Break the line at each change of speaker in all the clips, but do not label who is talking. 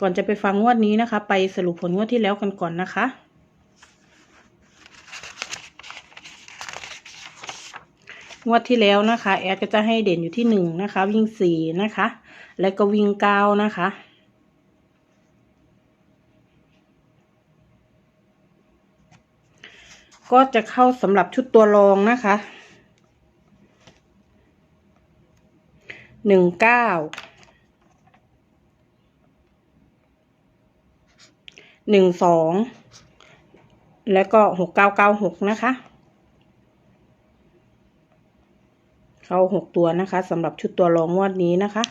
ก่อนจะไปฟังงวดนี้นะคะ ไปสรุปผลงวดที่แล้วกันก่อนนะคะ งวดที่แล้วนะคะ แอดก็จะให้เด่นอยู่ที่หนึ่งนะคะ วิ่งสี่นะคะ และก็วิ่งเก้านะคะก็จะเข้าสำหรับชุดตัวรองนะคะหนึ่งเก้า หนึ่งสองแล้วก็หกเก้าเก้าหกนะคะ เข้าหกตัวนะคะสำหรับชุดตัวรองงวดนี้นะคะ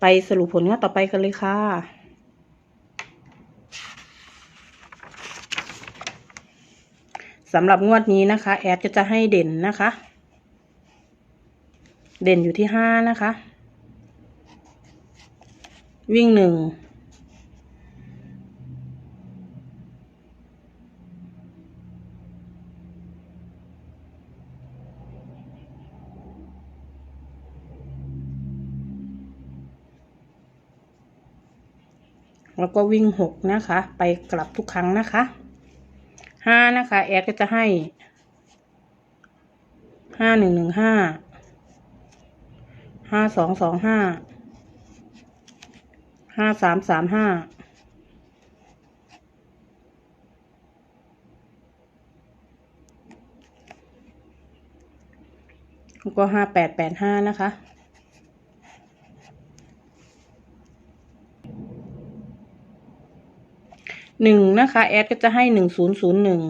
ไปสรุปผลงวดต่อไปกันเลยค่ะสำหรับงวดนี้นะคะ แอดก็จะให้เด่นนะคะ เด่นอยู่ที่ห้านะคะ วิ่งหนึ่ง แล้วก็วิ่งหกนะคะ ไปกลับทุกครั้งนะคะห้านะคะ แอดก็จะให้ห้าหนึ่งหนึ่งห้าห้าสองสองห้าห้าสามสามห้าแล้วก็ห้าแปดแปดห้านะคะ หนึ่งนะคะแอดก็จะให้หนึ่งศูนย์ศูนย์หนึ่ง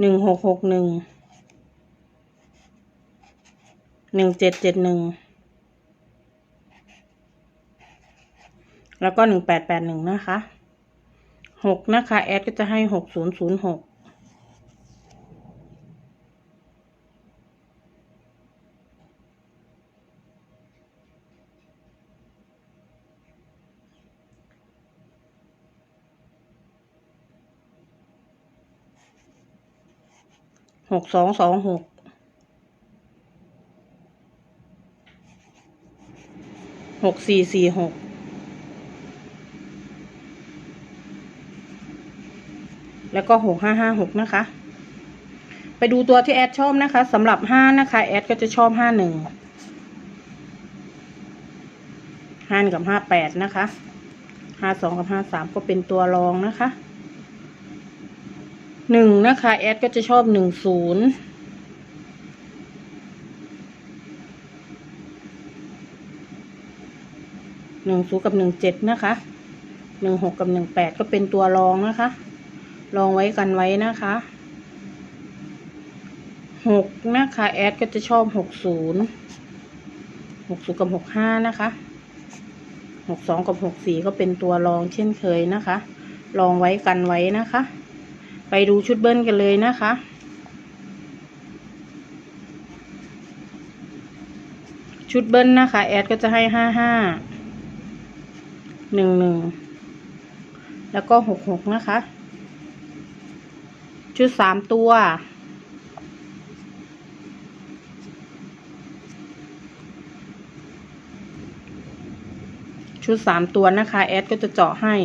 หนึ่งหกหกหนึ่งหนึ่งเจ็ดเจ็ดหนึ่งแล้วก็หนึ่งแปดแปดหนึ่งนะคะหกนะคะแอดก็จะให้หกศูนย์ศูนย์หก หกสองสองหกหกสี่สี่หกแล้วก็หกห้าห้าหกนะคะ ไปดูตัวที่แอดชอบนะคะสำหรับห้านะคะ แอดก็จะชอบห้าหนึ่งห้ากับห้าแปดนะคะห้าสองกับห้าสามก็เป็นตัวรองนะคะ หนึ่งนะคะ แอดก็จะชอบหนึ่งศูนย์หนึ่งศูนย์กับหนึ่งเจ็ดนะคะหนึ่งหกกับหนึ่งแปดก็เป็นตัวรองนะคะลองไว้กันไว้นะคะหกนะคะ แอดก็จะชอบหกศูนย์หกศูนย์กับหกห้านะคะหกสองกับหกสี่ก็เป็นตัวรองเช่นเคยนะคะลองไว้กันไว้นะคะ ไปดูชุดเบิ้ลกันเลยนะคะ ชุดเบิ้ลนะคะ แอดก็จะให้ห้าห้าหนึ่งหนึ่งแล้วก็หกหกนะคะ ชุดสามตัวชุดสามตัวนะคะ แอดก็จะเจาะให้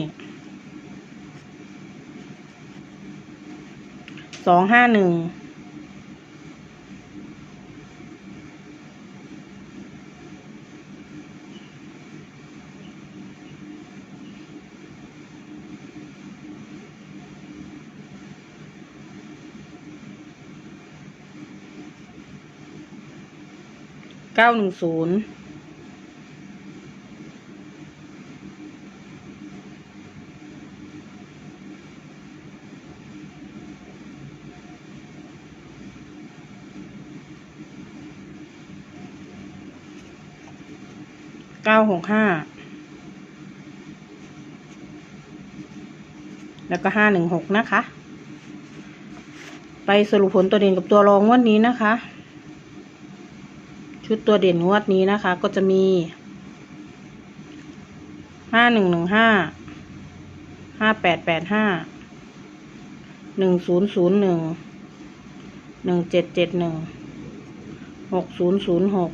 สองห้าหนึ่งเก้าหนึ่งศูนย์ เก้าหกห้าแล้วก็ห้าหนึ่งหกนะคะ ไปสรุปผลตัวเด่นกับตัวรองงวดนี้นะคะ ชุดตัวเด่นงวดนี้นะคะ ก็จะมีห้าหนึ่งหนึ่งห้าห้าแปดแปดห้าหนึ่งศูนย์ศูนย์หนึ่งหนึ่งเจ็ดเจ็ดหนึ่งหกศูนย์ศูนย์หก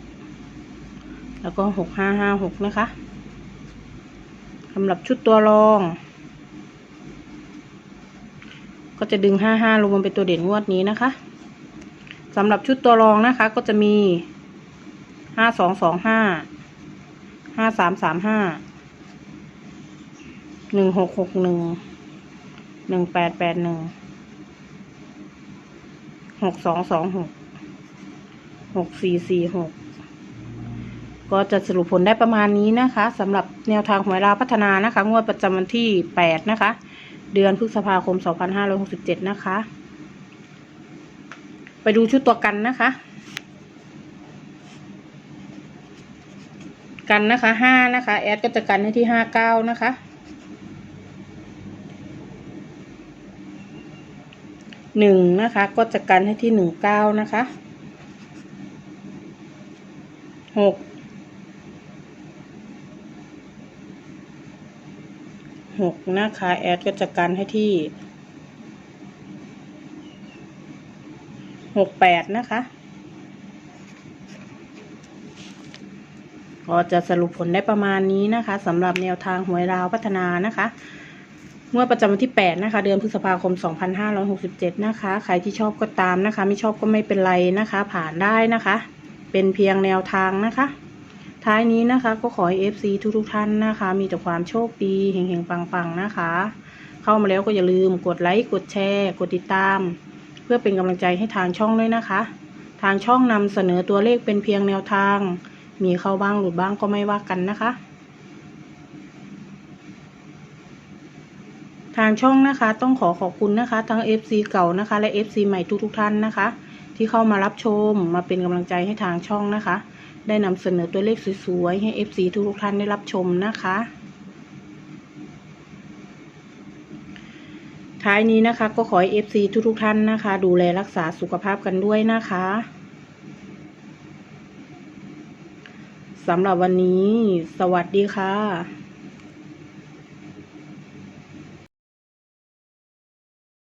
แล้วก็หกห้าห้าหกนะคะสำหรับชุดตัวรอง ก็จะดึงห้าห้าลงมาเป็นตัวเด่นงวดนี้นะคะสำหรับชุดตัวรองนะคะก็จะมีห้าสองสองห้าห้าสามสามห้าหนึ่งหกหกหนึ่งหนึ่งแปดแปดหนึ่งหกสองสองหกหกสี่สี่หก ก็จะสรุปผลได้ประมาณนี้นะคะสำหรับแนวทางหวยราวพัฒนานะคะ งวดประจำวันที่แปดนะคะ เดือนพฤษภาคมสองพันห้าร้อยหกสิบเจ็ดนะคะ ไปดูชุดตัวกันนะคะ กันนะคะห้านะคะ แอดก็จะกันให้ที่ห้าเก้านะคะหนึ่งนะคะก็จะกันให้ที่หนึ่งเก้านะคะหก หกนะคะ แอดก็จะกันให้ที่หกแปดนะคะ ก็จะสรุปผลได้ประมาณนี้นะคะสำหรับแนวทางหวยราวพัฒนานะคะเมื่อประจำวันที่ 8 นะคะ เดือนพฤษภาคม 2567 นะคะ ใครที่ชอบก็ตามนะคะ ไม่ชอบก็ไม่เป็นไรนะคะ ผ่านได้นะคะ เป็นเพียงแนวทางนะคะ ท้ายนี้นะคะ ก็ขอให้ FC ทุกๆท่านนะคะ มีแต่ความโชคดีเฮงๆ ปังๆ นะคะ เข้ามาแล้วก็อย่าลืมกดไลค์ กดแชร์ กดติดตาม เพื่อเป็นกำลังใจให้ทางช่องด้วยนะคะ ทางช่องนำเสนอตัวเลขเป็นเพียงแนวทาง มีเข้าบ้างหลุดบ้างก็ไม่ว่ากันนะคะ ทางช่องนะคะต้องขอขอบคุณนะคะ ทั้ง FC เก่านะคะ และ FC ใหม่ทุกๆท่านนะคะ ที่เข้ามารับชมมาเป็นกำลังใจให้ทางช่องนะคะ ได้นำเสนอตัวเลขสวยๆ ให้ FC ทุกท่านได้รับชมนะคะ ท้ายนี้นะคะก็ขอให้ FC ทุกๆท่านนะคะ ดูแลรักษาสุขภาพกันด้วยนะคะสำหรับวันนี้ สวัสดีค่ะ